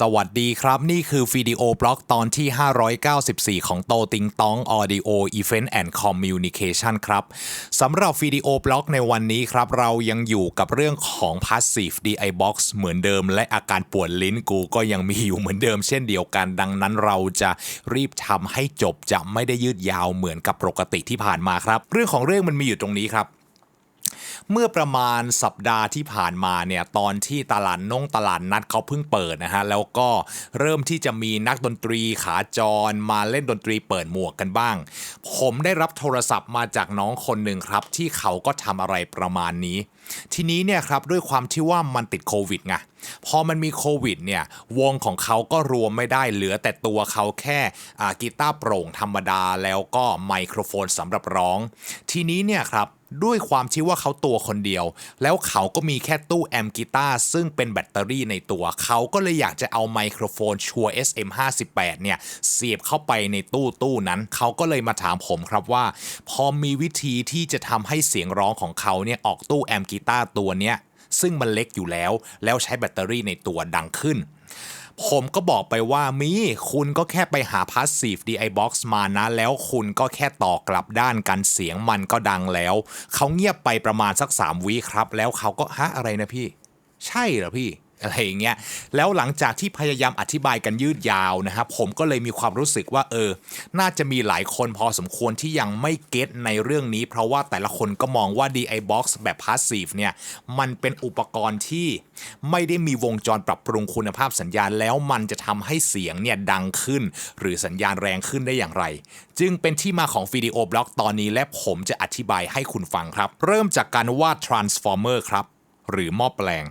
สวัสดีครับ นี่คือวิดีโอบล็อกตอนที่ 594 ของโตติงตอง Audio Event and Communication ครับสำหรับวิดีโอบล็อกในวันนี้ครับ เรายังอยู่กับเรื่องของ Passive DI Box เหมือนเดิม และอาการปวดลิ้นกูก็ยังมีอยู่เหมือนเดิมเช่นเดียวกัน ดังนั้นเราจะรีบทำให้จบจะไม่ได้ยืดยาวเหมือนกับปกติที่ผ่านมาครับ เรื่องของเรื่องมันมีอยู่ตรงนี้ครับ เมื่อประมาณสัปดาห์ที่ผ่านมาเนี่ยตอนที่ตลาดนงตลาดนัดเขาเพิ่งเปิดนะฮะแล้วก็เริ่มที่จะมีนักดนตรีขาจรมาเล่นดนตรีเปิดหมวกกันบ้าง ผมได้รับโทรศัพท์มาจากน้องคนหนึ่งครับ ที่เขาก็ทำอะไรประมาณนี้ ทีนี้เนี่ยครับด้วยความที่ว่ามันติดโควิดไงพอมันมีโควิดเนี่ยวงของเขาก็รวมไม่ได้เหลือแต่ตัวเขาแค่กีตาร์โปร่งธรรมดาแล้วก็ไมโครโฟนสำหรับร้อง ทีนี้เนี่ยครับด้วยความที่ว่าเขาตัวัวคนเดียว แล้วเขาก็มีแค่ตู้แอมป์กีตาร์ซึ่งเป็นแบตเตอรี่ในตัว เขาก็เลยอยากจะเอาไมโครโฟนชัว SM58 เนี่ย เสียบเข้าไปในตู้ตู้นั้น เขาก็เลยมาถามผมครับว่า พอมีวิธีที่จะทำให้เสียงร้องของเขาเนี่ยออกตู้แอมป์กีตาร์ตัวเนี้ยซึ่งมันเล็กอยู่แล้ว แล้วใช้แบตเตอรี่ในตัวดังขึ้น ผมก็บอกไปว่ามีคุณก็แค่ไปหา Passive DI Box มานะ แล้วคุณก็แค่ต่อกลับด้านกันเสียงมันก็ดังแล้ว เขาเงียบไปประมาณสัก 3วิครับ แล้วเขาก็ฮะอะไรนะพี่ ใช่เหรอพี่ อะไรอย่างเงี้ยแล้วหลังจากที่พยายามอธิบายกันยืดยาวนะครับ ผมก็เลยมีความรู้สึกว่าเออ น่าจะมีหลายคนพอสมควรที่ยังไม่เก็ตในเรื่องนี้ เพราะว่าแต่ละคนก็มองว่า DI Box แบบ Passive เนี่ย มันเป็นอุปกรณ์ที่ไม่ได้มีวงจรปรับปรุงคุณภาพสัญญาณ แล้วมันจะทำให้เสียงเนี่ยดังขึ้น หรือสัญญาณแรงขึ้นได้อย่างไร จึงเป็นที่มาของวิดีโอบล็อกตอนนี้และผมจะอธิบายให้คุณฟังครับ เริ่มจากการวาด transformer ครับ หรือหม้อแปลง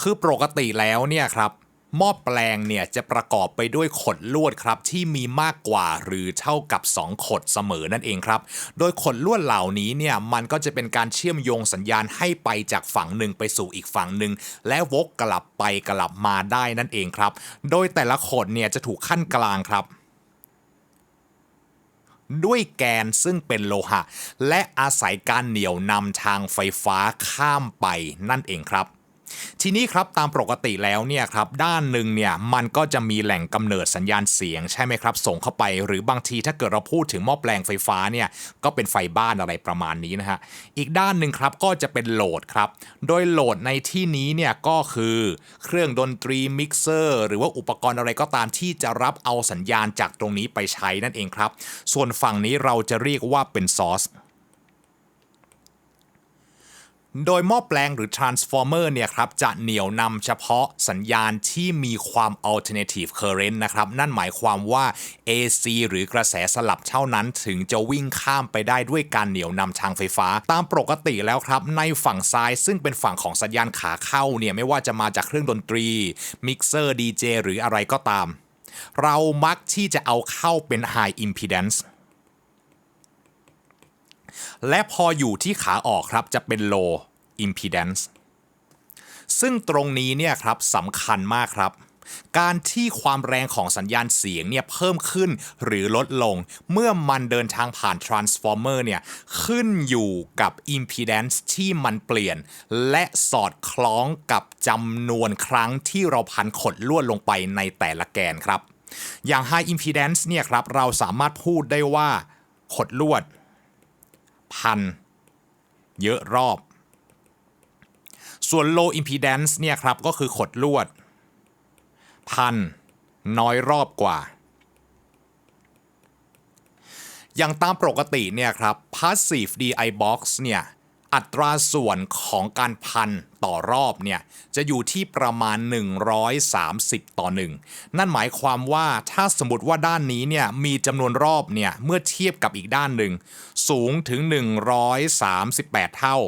คือปกติแล้วเนี่ยครับหม้อแปลงเนี่ยจะประกอบไปด้วยขดลวดครับที่มีมากกว่าหรือเท่ากับ 2 ขดเสมอนั่นเองครับ โดยขดลวดเหล่านี้เนี่ยมันก็จะเป็นการเชื่อมโยงสัญญาณให้ไปจากฝั่งหนึ่งไปสู่อีกฝั่งหนึ่งและวกกลับไปกลับมาได้นั่นเองครับ โดยแต่ละขดเนี่ยจะถูกขั้นกลางครับด้วยแกนซึ่งเป็นโลหะ และอาศัยการเหนี่ยวนำทางไฟฟ้าข้ามไปนั่นเองครับ ทีนี้ครับตามปกติแล้วเนี่ยครับด้านหนึ่งเนี่ยมันก็จะมีแหล่งกำเนิดสัญญาณเสียงใช่ไหมครับส่งเข้าไปหรือบางทีถ้าเกิดเราพูดถึงหม้อแปลงไฟฟ้าเนี่ยก็เป็นไฟบ้านอะไรประมาณนี้นะฮะอีกด้านหนึ่งครับก็จะเป็นโหลดครับโดยโหลดในที่นี้เนี่ยก็คือเครื่องดนตรีมิกเซอร์หรือว่าอุปกรณ์อะไรก็ตามที่จะรับเอาสัญญาณจากตรงนี้ไปใช้นั่นเองครับส่วนฝั่งนี้เราจะเรียกว่าเป็นซอร์ส โดยหม้อแปลงหรือ transformer เนี่ยครับจะเหนี่ยวนำเฉพาะสัญญาณที่มีความ alternative current นะครับ นั่นหมายความว่า AC หรือกระแสสลับเท่านั้นถึงจะวิ่งข้ามไปได้ด้วยการเหนี่ยวนำทางไฟฟ้า ตามปกติแล้วครับ ในฝั่งซ้ายซึ่งเป็นฝั่งของสัญญาณขาเข้าเนี่ยไม่ว่าจะมาจากเครื่องดนตรีมิกเซอร์ DJ หรืออะไรก็ตาม เรามักที่จะเอาเข้าเป็น high impedance และพออยู่ที่ขาออกครับจะเป็น low impedance ซึ่งตรงนี้เนี่ยครับสำคัญมากครับ การที่ความแรงของสัญญาณเสียงเนี่ยเพิ่มขึ้นหรือลดลง เมื่อมันเดินทางผ่าน transformer เนี่ยขึ้นอยู่กับ impedance ที่มันเปลี่ยน และสอดคล้องกับจำนวนครั้งที่เราพันขดลวดลงไปในแต่ละแกนครับ อย่าง high impedance เนี่ยครับเราสามารถพูดได้ว่าขดลวด พันเยอะรอบ ส่วน low impedance เนี่ยครับก็คือขดลวด พันน้อยรอบกว่า อย่างตามปกติเนี่ยครับ passive DI box เนี่ย อัตราส่วนของการพันต่อรอบเนี่ยจะอยู่ที่ประมาณ 130 ต่อ 1 นั่นหมายความว่าถ้าสมมติว่าด้านนี้เนี่ยมีจำนวนรอบเนี่ยเมื่อเทียบกับอีกด้านหนึ่งสูงถึง 138 เท่า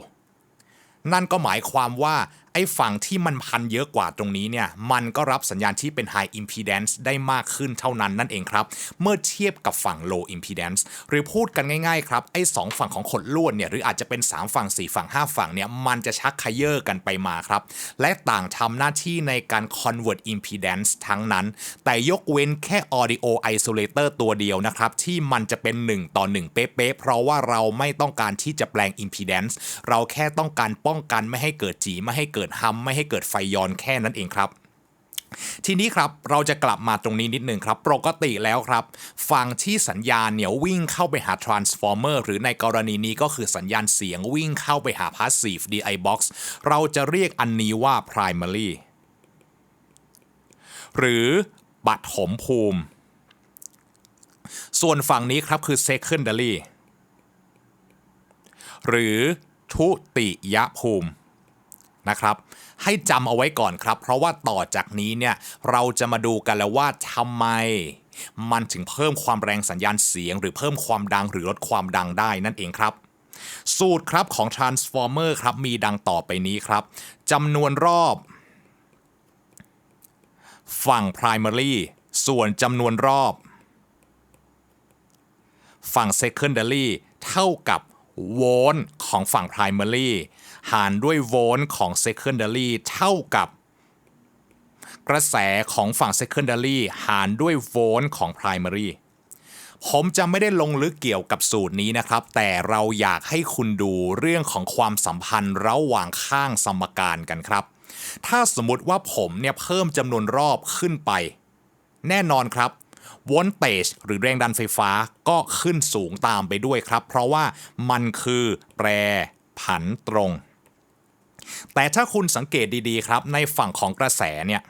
นั่นก็หมายความว่า ไอ้ฝั่งที่มันพันเยอะกว่าตรงนี้เนี่ยมันก็รับสัญญาณที่เป็น high impedance ได้มากขึ้นเท่านั้นนั่นเองครับ เมื่อเทียบกับฝั่ง low impedance หรือพูดกันง่ายๆครับไอ้สองฝั่งของขดลวดเนี่ยหรืออาจจะเป็น 3 ฝั่ง 4 ฝั่ง 5 ฝั่งเนี่ยมันจะชักขยเยอกันไปมาครับ และต่างทำหน้าที่ในการ convert impedance ทั้งนั้น แต่ยกเว้นแค่ audio isolator ตัวเดียวนะครับ ที่มันจะเป็น 1 ต่อ 1 เป๊ะๆเพราะว่าเราไม่ต้องการที่จะแปลง impedance เราแค่ต้องการป้องกันไม่ให้เกิดจีไม่ให้เกิดดฮัมไม่ให้เกิดไฟย้อนแค่นั้นเองครับทีนี้ครับเราจะกลับมาตรงนี้นิดนึงครับ ปกติแล้วครับ ฝั่งที่สัญญาณเนี่ยวิ่งเข้าไปหา transformer หรือในกรณีนี้ก็คือสัญญาณเสียงวิ่งเข้าไปหา passive DI box เราจะเรียกอันนี้ว่า primary หรือปฐมภูมิ ส่วนฝั่งนี้ครับคือ secondary หรือทุติยภูมิ นะครับ ให้จำเอาไว้ก่อนครับ เพราะว่าต่อจากนี้เนี่ยเราจะมาดูกันแล้วว่าทำไม มันถึงเพิ่มความแรงสัญญาณเสียง หรือเพิ่มความดังหรือลดความดังได้นั่นเองครับ สูตรครับของ transformer ครับมีดังต่อไปนี้ครับจำนวนรอบ ฝั่ง primary ส่วนจำนวนรอบ ฝั่ง secondary เท่ากับโวลต์ของฝั่ง primary หารด้วยโวลต์ของ secondary เท่ากับกระแสของฝั่ง secondary หารด้วยโวลต์ของ primary ผมจะไม่ได้ลงลึกเกี่ยวกับสูตรนี้นะครับ แต่เราอยากให้คุณดูเรื่องของความสัมพันธ์ระหว่างข้างสมการกันครับ ถ้าสมมติว่าผมเนี่ยเพิ่มจำนวนรอบขึ้นไป แน่นอนครับวอลเตจหรือแรงดันไฟฟ้าก็ขึ้นสูงตามไปด้วยครับ เพราะว่ามันคือแปรผันตรง แต่ถ้าคุณสังเกตดีๆครับ ในฝั่งของกระแสเนี่ย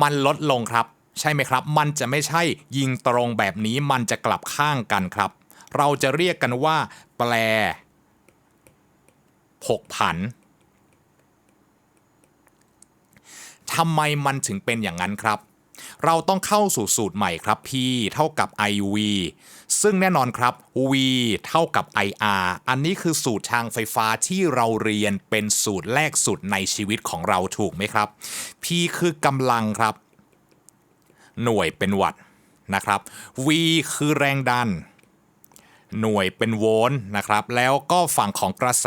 มันลดลงครับ ใช่ไหมครับ มันจะไม่ใช่ยิงตรงแบบนี้มันจะกลับข้างกันครับ เราจะเรียกกันว่า แปรผกผันทำไมมันถึงเป็นอย่างนั้นครับ เราต้องเข้าสู่สูตรใหม่ครับ P เท่ากับ IV ซึ่งแน่นอนครับ V เท่ากับ IR อันนี้คือสูตรทางไฟฟ้าที่เราเรียนเป็นสูตรแรกสุดในชีวิตของเราถูกไหมครับ P คือกำลังครับ หน่วยเป็นวัตต์นะครับ V คือแรงดัน หน่วยเป็นโวลต์นะครับ แล้วก็ฝั่งของกระแส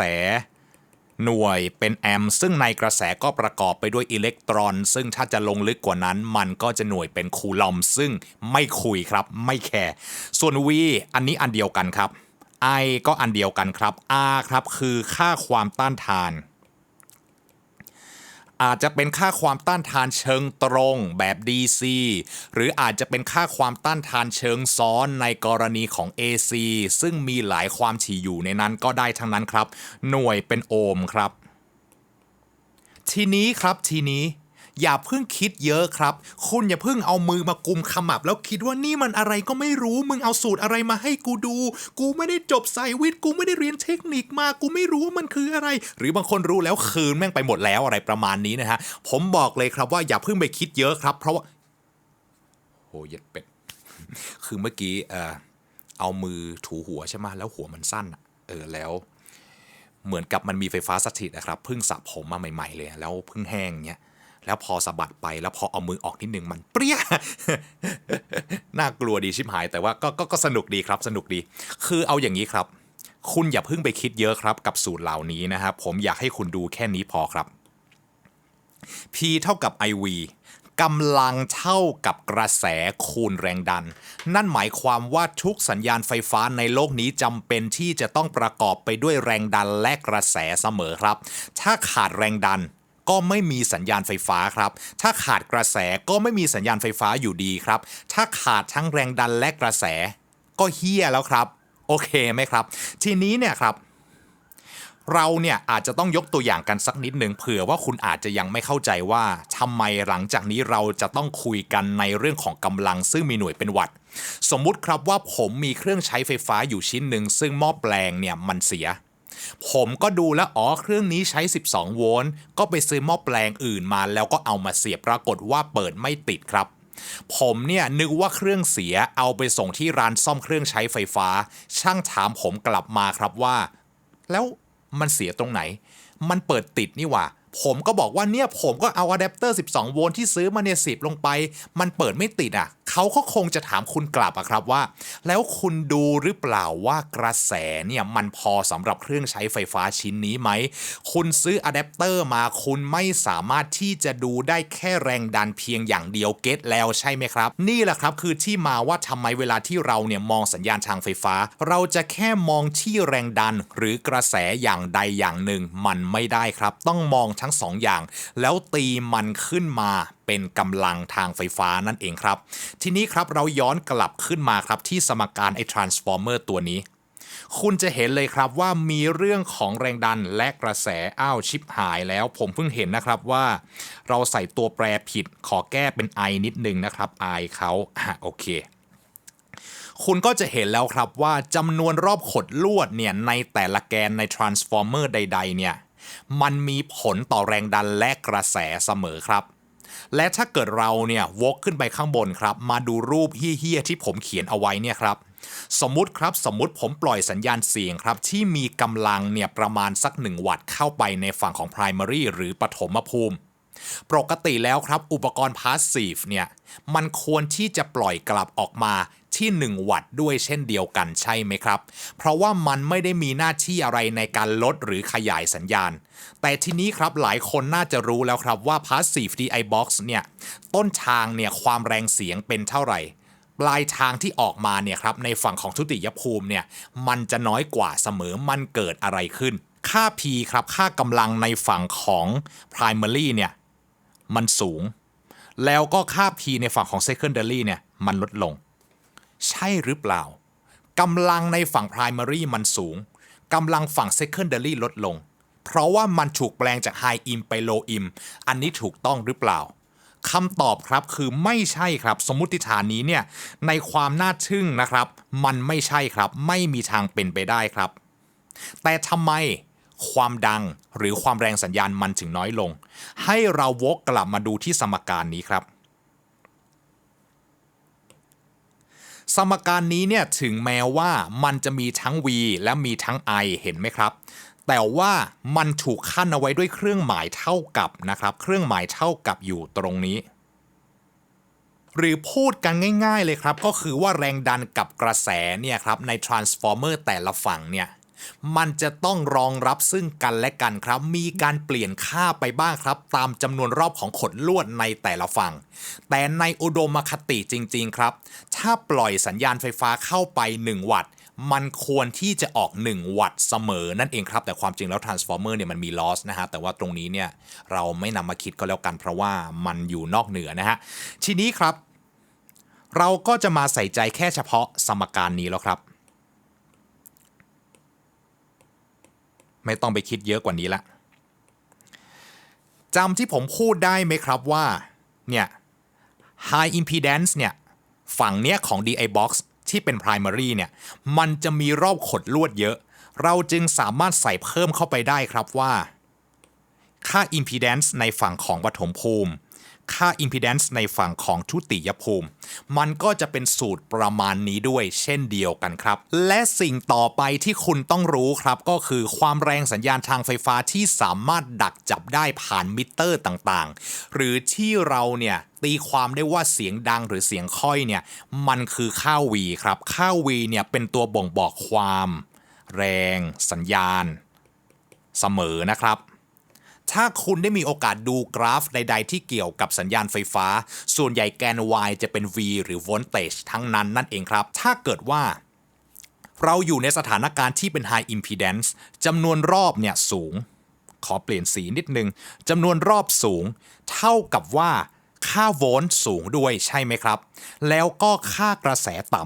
หน่วยเป็นแอมซึ่งในกระแสก็ประกอบไปด้วยอิเล็กตรอน ซึ่งถ้าจะลงลึกกว่านั้น มันก็จะหน่วยเป็นคูลอมซึ่งไม่คุยครับ ไม่แคร์ส่วน V อันนี้อันเดียวกันครับ I ก็อันเดียวกันครับ R ครับคือค่าความต้านทาน อาจจะเป็นค่าความต้านทานเชิงตรงแบบ DC หรืออาจจะเป็นค่าความต้านทานเชิงซ้อนในกรณีของ AC ซึ่งมีหลายความถี่อยู่ในนั้นก็ได้ทั้งนั้นครับ หน่วยเป็นโอห์มครับ ทีนี้ครับทีนี้ อย่าเพิ่งคิดเยอะครับ คุณอย่าเพิ่งเอามือมากุมขมับ แล้วคิดว่านี่มันอะไรก็ไม่รู้มึงเอาสูตรอะไรมาให้กูดู กูไม่ได้จบสายวิทย์กูไม่ได้เรียนเทคนิคมากูไม่รู้ว่ามันคืออะไร หรือบางคนรู้แล้วคืนแม่งไปหมดแล้วอะไรประมาณนี้นะฮะผมบอกเลยครับว่าอย่าเพิ่งไปคิดเยอะครับ เพราะว่าโหเย็ดเป็ดคือเมื่อกี้เออเอามือถูหัวใช่ไหมแล้วหัวมันสั้นเออแล้วเหมือนกับมันมีไฟฟ้าสถิตนะครับเพิ่งสระผมมาใหม่ ๆ เลย แล้วเพิ่งแห้งเงี้ย แล้วพอสะบัดไปแล้วพอเอามือออกนิดนึงมันเปรี้ยน่ากลัวดีชิบหาย แต่ว่าก็ก็ก็สนุกดีครับ สนุกดี คือเอาอย่างนี้ครับ คุณอย่าเพิ่งไปคิดเยอะครับกับสูตรเหล่านี้นะครับผมอยากให้คุณดูแค่นี้พอครับ P เท่ากับ IV กำลังเท่ากับกระแสคูณแรงดัน นั่นหมายความว่าทุกสัญญาณไฟฟ้าในโลกนี้จำเป็นที่จะต้องประกอบไปด้วยแรงดันและกระแสเสมอครับ ถ้าขาดแรงดัน ก็ไม่มีสัญญาณไฟฟ้าครับ ถ้าขาดกระแสก็ไม่มีสัญญาณไฟฟ้าอยู่ดีครับ ถ้าขาดทั้งแรงดันและกระแส ก็เฮี้ยแล้วครับ โอเคไหมครับ ทีนี้เนี่ยครับเราเนี่ยอาจจะต้องยกตัวอย่างกันสักนิดหนึ่งเผื่อว่าคุณอาจจะยังไม่เข้าใจว่าทำไมหลังจากนี้เราจะต้องคุยกันในเรื่องของกำลังซึ่งมีหน่วยเป็นวัตต์สมมุติครับว่าผมมีเครื่องใช้ไฟฟ้าอยู่ชิ้นหนึ่งซึ่งหม้อแปลงเนี่ยมันเสีย ผมก็ดูแล้วอ๋อเครื่องนี้ใช้ 12 โวลต์ก็ไปซื้อหม้อแปลงอื่นมา แล้วก็เอามาเสียบปรากฏว่าเปิดไม่ติดครับผมเนี่ยนึกว่าเครื่องเสียเอาไปส่งที่ร้านซ่อมเครื่องใช้ไฟฟ้า ช่างถามผมกลับมาครับว่า แล้วมันเสียตรงไหน มันเปิดติดนี่หว่า ผมก็บอกว่าเนี่ยผมก็เอาอะแดปเตอร์ 12 โวลต์ที่ซื้อมาเนี่ยสิบลงไป มันเปิดไม่ติดอะเขาก็คงจะถามคุณกลับอะครับว่า แล้วคุณดูหรือเปล่าว่ากระแสเนี่ยมันพอสำหรับเครื่องใช้ไฟฟ้าชิ้นนี้ไหม คุณซื้ออะแดปเตอร์มาคุณไม่สามารถที่จะดูได้แค่แรงดันเพียงอย่างเดียวเก็ตแล้วใช่ไหมครับ นี่แหละครับคือที่มาว่าทำไมเวลาที่เราเนี่ยมองสัญญาณทางไฟฟ้า เราจะแค่มองที่แรงดันหรือกระแสอย่างใดอย่างหนึ่ง มันไม่ได้ครับ ต้องมองทั้งสองอย่าง แล้วตีมันขึ้นมาเป็นกำลังทางไฟฟ้านั่นเองครับ ทีนี้ครับเราย้อนกลับขึ้นมาครับที่สมการไอ้ transformer ตัวนี้ คุณจะเห็นเลยครับว่ามีเรื่องของแรงดันและกระแสอ้าวชิปหายแล้ว ผมเพิ่งเห็นนะครับว่า เราใส่ตัวแปรผิดขอแก้เป็น i นิดนึงนะครับ i เขาอะโอเคคุณก็จะเห็นแล้วครับว่าจำนวนรอบขดลวดเนี่ยในแต่ละแกนใน transformer ใด ๆ เนี่ย มันมีผลต่อแรงดันและกระแสเสมอครับ และถ้าเกิดเราเนี่ยวกขึ้นไปข้างบนครับ มาดูรูปเฮี้ยๆที่ผมเขียนเอาไว้เนี่ยครับสมมุติครับสมมุติผมปล่อยสัญญาณเสียงครับ ที่มีกำลังเนี่ยประมาณสัก 1 วัตต์เข้าไปในฝั่งของ primary หรือปฐมภูมิ ปกติแล้วครับอุปกรณ์ passive เนี่ยมันควรที่จะปล่อยกลับออกมา ที่ 1 วัตต์ด้วยเช่นเดียวกันใช่ไหมครับ เพราะว่ามันไม่ได้มีหน้าที่อะไรในการลดหรือขยายสัญญาณ แต่ทีนี้ครับหลายคนน่าจะรู้แล้วครับว่า passive DI box เนี่ยต้นทางเนี่ยความแรงเสียงเป็นเท่าไหร่ปลายทางที่ออกมาเนี่ยครับในฝั่งของทุติยภูมิเนี่ยมันจะน้อยกว่าเสมอมันเกิดอะไรขึ้น ค่า P ครับค่ากำลังในฝั่งของ primary เนี่ยมันสูง แล้วก็ค่า P ในฝั่งของ secondary เนี่ยมันลดลง ใช่หรือเปล่ากำลังในฝั่ง primary มันสูงกำลังฝั่ง secondary ลดลง เพราะว่ามันถูกแปลงจาก high im ไป low im อันนี้ถูกต้องหรือเปล่าคำตอบครับคือไม่ใช่ครับ สมมติฐานนี้เนี่ยในความน่าทึ่งนะครับ มันไม่ใช่ครับ ไม่มีทางเป็นไปได้ครับ แต่ทำไมความดังหรือความแรงสัญญาณมันถึงน้อยลง ให้เราวกกลับมาดูที่สมการนี้ครับ สมการนี้เนี่ยถึงแม้ว่ามันจะมีทั้ง v และมีทั้ง i เห็นไหมครับ แต่ว่ามันถูกขั้นเอาไว้ด้วยเครื่องหมายเท่ากับนะครับ เครื่องหมายเท่ากับอยู่ตรงนี้ หรือพูดกันง่าย ๆเลยครับ ก็คือว่าแรงดันกับกระแสเนี่ยครับใน transformer แต่ละฝั่งเนี่ย มันจะต้องรองรับซึ่งกันและกันครับ มีการเปลี่ยนค่าไปบ้างครับ ตามจำนวนรอบของขดลวดในแต่ละฝั่ง แต่ในอุดมคติจริง ๆ ครับ ถ้าปล่อยสัญญาณไฟฟ้าเข้าไป 1 วัตต์มันควรที่จะออก 1 วัตต์เสมอนั่นเองครับ แต่ความจริงแล้ว transformer เนี่ยมันมี loss นะฮะแต่ว่าตรงนี้เนี่ยเราไม่นำมาคิดก็แล้วกันเพราะว่ามันอยู่นอกเหนือนะฮะทีนี้ครับ เราก็จะมาใส่ใจแค่เฉพาะสมการนี้แล้วครับ ไม่ต้องไปคิดเยอะกว่านี้ละจำที่ผมพูดได้ไหมครับว่า เนี่ย high impedance เนี่ย ฝั่งเนี้ยของ DI box ที่เป็น primary เนี่ย มันจะมีรอบขดลวดเยอะ เราจึงสามารถใส่เพิ่มเข้าไปได้ครับว่า ค่า impedance ในฝั่งของปฐมภูมิ ค่า impedance ในฝั่งของทุติยภูมิ มันก็จะเป็นสูตรประมาณนี้ด้วยเช่นเดียวกันครับ และสิ่งต่อไปที่คุณต้องรู้ครับ ก็คือความแรงสัญญาณทางไฟฟ้าที่สามารถดักจับได้ผ่านมิเตอร์ต่างๆ หรือที่เราเนี่ยตีความได้ว่าเสียงดังหรือเสียงค่อยเนี่ยมันคือค่า V ครับ ค่า V เนี่ยเป็นตัวบ่งบอกความ แรง สัญญาณ เสมอนะครับ ถ้าคุณได้มีโอกาสดูกราฟใด ๆ ที่เกี่ยวกับสัญญาณไฟฟ้า ส่วนใหญ่แกน Y จะเป็น V หรือ voltage ทั้งนั้นนั่นเองครับ ถ้าเกิดว่าเราอยู่ในสถานการณ์ที่เป็น high impedance จำนวนรอบเนี่ยสูง ขอเปลี่ยนสีนิดนึงจำนวนรอบสูง เท่ากับว่าค่าโวลต์สูงด้วยใช่ไหมครับ แล้วก็ค่ากระแสต่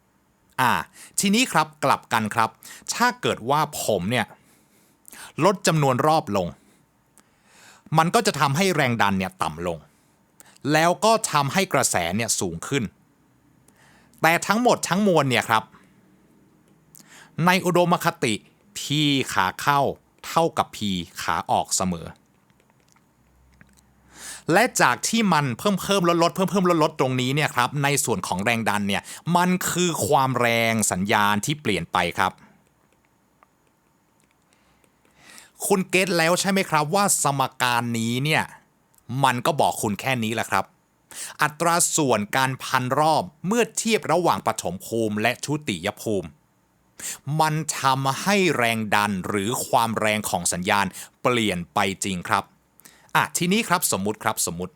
ำอ่า ทีนี้ครับกลับกันครับ ถ้าเกิดว่าผมเนี่ย ลดจำนวนรอบลง มันก็จะทำให้แรงดันเนี่ยต่ำลง แล้วก็ทำให้กระแสเนี่ยสูงขึ้น แต่ทั้งหมดทั้งมวลเนี่ยครับ ในอุดมคติ P ขาเข้าเท่ากับ P ขาออกเสมอ และจากที่มันเพิ่มเพิ่มลดลดเพิ่มเพิ่มลดลดตรงนี้เนี่ยครับในส่วนของแรงดันเนี่ยมันคือความแรงสัญญาณที่เปลี่ยนไปครับ คุณเก็ตแล้วใช่ไหมครับว่าสมการนี้เนี่ย มันก็บอกคุณแค่นี้แหละครับ อัตราส่วนการพันรอบเมื่อเทียบระหว่างปฐมภูมิและชุติยภูมิ มันทำให้แรงดันหรือความแรงของสัญญาณเปลี่ยนไปจริงครับอะทีนี้ครับสมมุติครับสมมุติ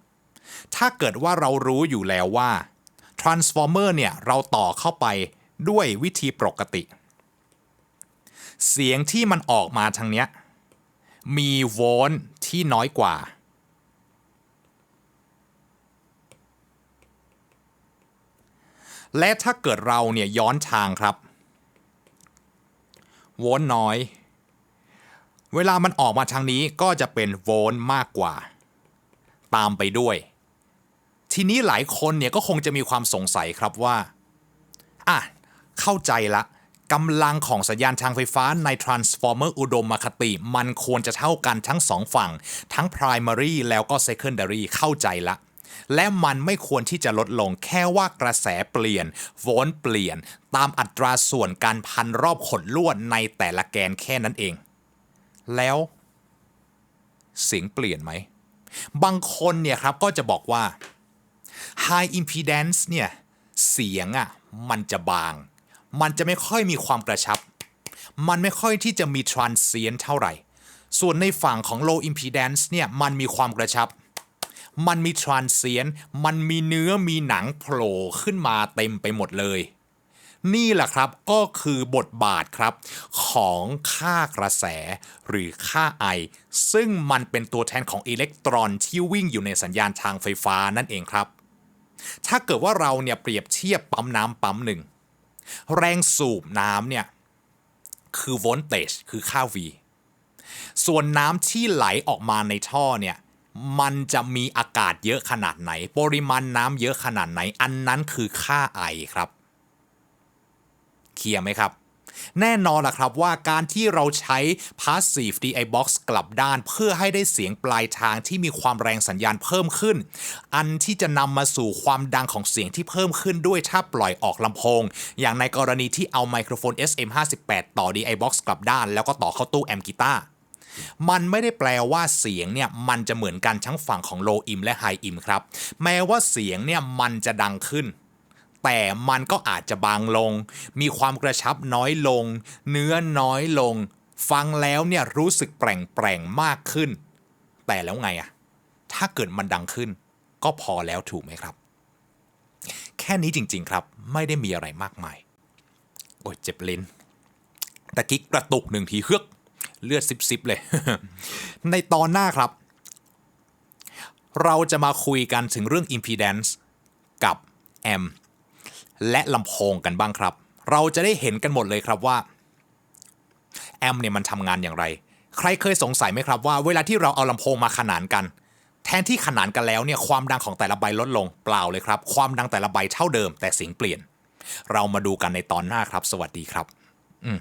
ถ้าเกิดว่าเรารู้อยู่แล้วว่า transformer เนี่ยเราต่อเข้าไปด้วยวิธีปกติ เสียงที่มันออกมาทางเนี้ย มีโวลต์ที่น้อยกว่า และถ้าเกิดเราเนี่ยย้อนทางครับ โวลต์น้อย เวลามันออกมาทางนี้ก็จะเป็นโวลต์มากกว่า ตามไปด้วย ทีนี้หลายคนเนี่ยก็คงจะมีความสงสัยครับว่า อะ เข้าใจละ กำลังของสัญญาณทางไฟฟ้าใน transformer อุดมคติ มันควรจะเท่ากันทั้งสองฝั่ง ทั้ง primary แล้วก็ secondary เข้าใจละ และมันไม่ควรที่จะลดลงแค่ว่ากระแสเปลี่ยน โวลต์เปลี่ยน ตามอัตราส่วนการพันรอบขดลวดในแต่ละแกนแค่นั้นเอง แล้ว เสียงเปลี่ยนไหม บางคนเนี่ยครับก็จะบอกว่า high impedance เนี่ยเสียงอะ่ะมันจะบาง มันจะไม่ค่อยมีความกระชับ มันไม่ค่อยที่จะมี transient เท่าไหร่ ส่วนในฝั่งของ low impedance เนี่ยมันมีความกระชับ มันมี transient มันมีเนื้อมีหนังโผล่ขึ้นมาเต็มไปหมดเลย นี่แหละครับก็คือบทบาทครับ ของค่ากระแสหรือค่าไอ ซึ่งมันเป็นตัวแทนของอิเล็กตรอนที่วิ่งอยู่ในสัญญาณทางไฟฟ้านั่นเองครับ ถ้าเกิดว่าเราเนี่ยเปรียบเทียบปั๊มน้ำปั๊มหนึ่ง แรงสูบน้ำเนี่ย คือโวลต์เ e คือค่า V ส่วนน้ำที่ไหลออกมาในท่อเนี่ย มันจะมีอากาศเยอะขนาดไหน ปริมาณน้ำเยอะขนาดไหน อันนั้นคือค่าไอครับ เคลียร์ไหมครับ แน่นอนล่ะครับว่าการที่เราใช้ passive DI box กลับด้านเพื่อให้ได้เสียงปลายทางที่มีความแรงสัญญาณเพิ่มขึ้น อันที่จะนำมาสู่ความดังของเสียงที่เพิ่มขึ้นด้วยถ้าปล่อยออกลำโพง อย่างในกรณีที่เอาไมโครโฟน SM58 ต่อ DI box กลับด้าน แล้วก็ต่อเข้าตู้แอมป์กีตาร์มันไม่ได้แปลว่าเสียงเนี่ยมันจะเหมือนกันทั้งฝั่งของ low im และ high im ครับ แม้ว่าเสียงเนี่ยมันจะดังขึ้น แต่มันก็อาจจะบางลง มีความกระชับน้อยลง เนื้อน้อยลง ฟังแล้วเนี่ยรู้สึกแปลงแปลงๆมากขึ้น แต่แล้วไงอะถ้าเกิดมันดังขึ้น ก็พอแล้วถูกไหมครับ แค่นี้จริง ๆครับ ไม่ได้มีอะไรมากมาย โอ้ยเจ็บลิ้นตะกิ๊กระตุกหนึ่งทีเฮือก เลือดซิบๆเลย ในตอนหน้าครับ เราจะมาคุยกันถึงเรื่อง impedance กับแอม และลำโพงกันบ้างครับ เราจะได้เห็นกันหมดเลยครับว่าแอมเนี่ยมันทำงานอย่างไร ใครเคยสงสัยไหมครับว่า เวลาที่เราเอาลำโพงมาขนานกัน แทนที่ขนานกันแล้วเนี่ยความดังของแต่ละใบลดลงเปล่าเลยครับ ความดังแต่ละใบเท่าเดิม แต่เสียงเปลี่ยน เรามาดูกันในตอนหน้าครับ สวัสดีครับ อืม